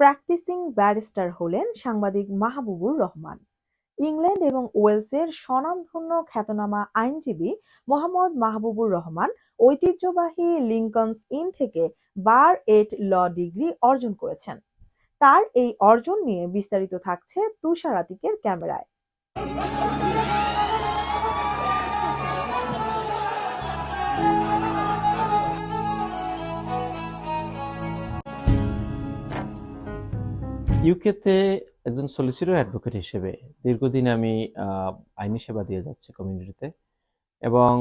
Practising barrister হলেন সাংবাদিক Mahbubur Rahman. England এবং ওয়েলসের স্বনামধন্য খ্যাতনামা আইনজীবী মোহাম্মদ মাহবুবুর রহমান ঐতিহ্যবাহী লিংকনস ইন থেকে বার এট ল ডিগ্রি অর্জন করেছেন। তার এই অর্জন নিয়ে বিস্তারিত থাকছে তুষার আতিকের ক্যামেরায়। ইউকেতে একজন সলিসিটর অ্যাডভোকেট হিসেবে দীর্ঘদিন আমি আইনি সেবা দিয়ে যাচ্ছি কমিউনিটিতে এবং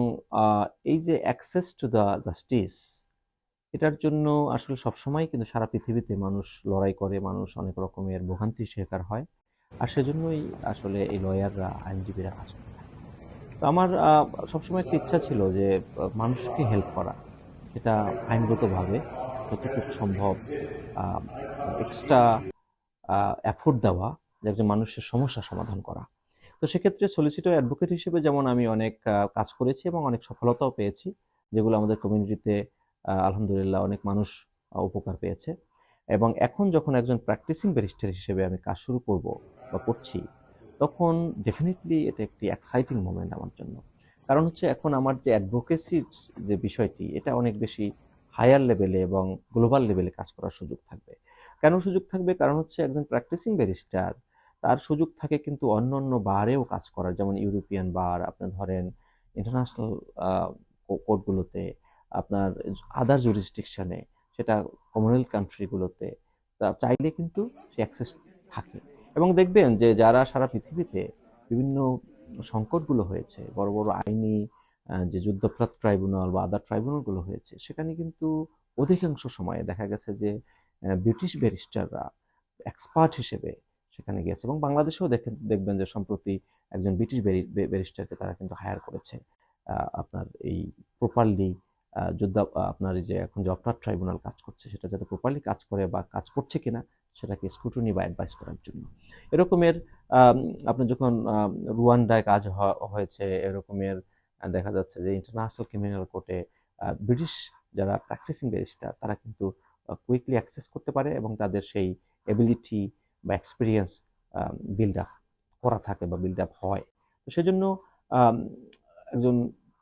এই যে অ্যাক্সেস টু দ্য জাস্টিস এটার জন্য আসলে সবসময় কিন্তু সারা পৃথিবীতে মানুষ লড়াই করে, মানুষ অনেক রকমের ভোগান্তির শিকার হয় আর সেজন্যই আসলে এই লয়াররা আইনজীবীরা কাজ করে। তো আমার সবসময় একটা ইচ্ছা ছিল যে মানুষকে হেল্প করা। সেটা আইনগতভাবে যতটুকু সম্ভব এক্সট্রা এফোর্ট দেওয়া একজন মানুষের সমস্যা সমাধান করা। তো সেক্ষেত্রে সলিসিটর অ্যাডভোকেট হিসেবে যেমন আমি অনেক কাজ করেছি এবং অনেক সফলতাও পেয়েছি, যেগুলো আমাদের কমিউনিটিতে আলহামদুলিল্লাহ অনেক মানুষ উপকার পেয়েছে। এবং এখন যখন একজন প্র্যাকটিসিং ব্যারিস্টার হিসেবে আমি কাজ শুরু করব বা করছি, তখন ডেফিনেটলি এটা একটি এক্সাইটিং মোমেন্ট আমার জন্য। কারণ হচ্ছে এখন আমার যে অ্যাডভোকেসির যে বিষয়টি, এটা অনেক বেশি হায়ার লেভেলে এবং গ্লোবাল লেভেলে কাজ করার সুযোগ থাকবে। কেন সুযোগ থাকবে? কারণ হচ্ছে একজন প্র্যাকটিসিং ব্যারিস্টার তার সুযোগ থাকে কিন্তু অন্য অন্য বারেও কাজ করার। যেমন ইউরোপিয়ান বার আপনি ধরেন ইন্টারন্যাশনাল কোর্টগুলোতে আপনার আদার জুরিসডিকশনে সেটা কমনওয়েলথ কান্ট্রিগুলোতে তা চাইলে কিন্তু সে অ্যাক্সেস থাকে। এবং দেখবেন যে যারা সারা পৃথিবীতে বিভিন্ন সংকটগুলো হয়েছে, বড় বড় আইনি যে যুদ্ধপ্রাত ট্রাইব্যুনাল বা আদার ট্রাইব্যুনালগুলো হয়েছে, সেখানে কিন্তু অধিকাংশ সময়ে দেখা গেছে যে ব্রিটিশ ব্যারিস্টাররা এক্সপার্ট হিসেবে সেখানে গেছে এবং বাংলাদেশেও দেখেন, দেখবেন যে সম্প্রতি একজন ব্রিটিশ ব্যারিস্টারকে তারা কিন্তু হায়ার করেছে। আপনার এই প্রপারলি যোদ্ধা আপনার যে এখন যে অপরাধ ট্রাইব্যুনাল কাজ করছে, সেটা যাতে প্রপারলি কাজ করে বা কাজ করছে কিনা, সেটাকে স্ক্রুটনি বা অ্যাডভাইস করার জন্য। এরকমের আপনার যখন রুয়ান্ডায় কাজ হয়েছে, এরকমের দেখা যাচ্ছে যে ইন্টারন্যাশনাল ক্রিমিনাল কোর্টে ব্রিটিশ যারা প্র্যাকটিসিং ব্যারিস্টার তারা কিন্তু কুইকলি অ্যাক্সেস করতে পারে এবং তাদের সেই এবিলিটি বা এক্সপিরিয়েন্স বিল্ড আপ করা থাকে বা বিল্ড আপ হয়। তো সেজন্য একজন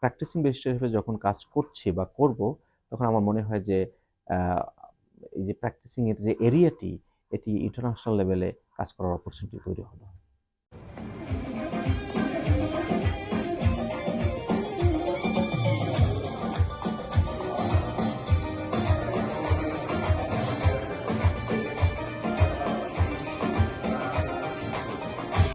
প্র্যাকটিসিং ব্যারিস্টার হিসেবে যখন কাজ করছি বা করব, তখন আমার মনে হয় যে এই যে প্র্যাকটিসিংয়ের যে এরিয়াটি এটি ইন্টারন্যাশনাল লেভেলে কাজ করার অপরচুনিটি তৈরি হলো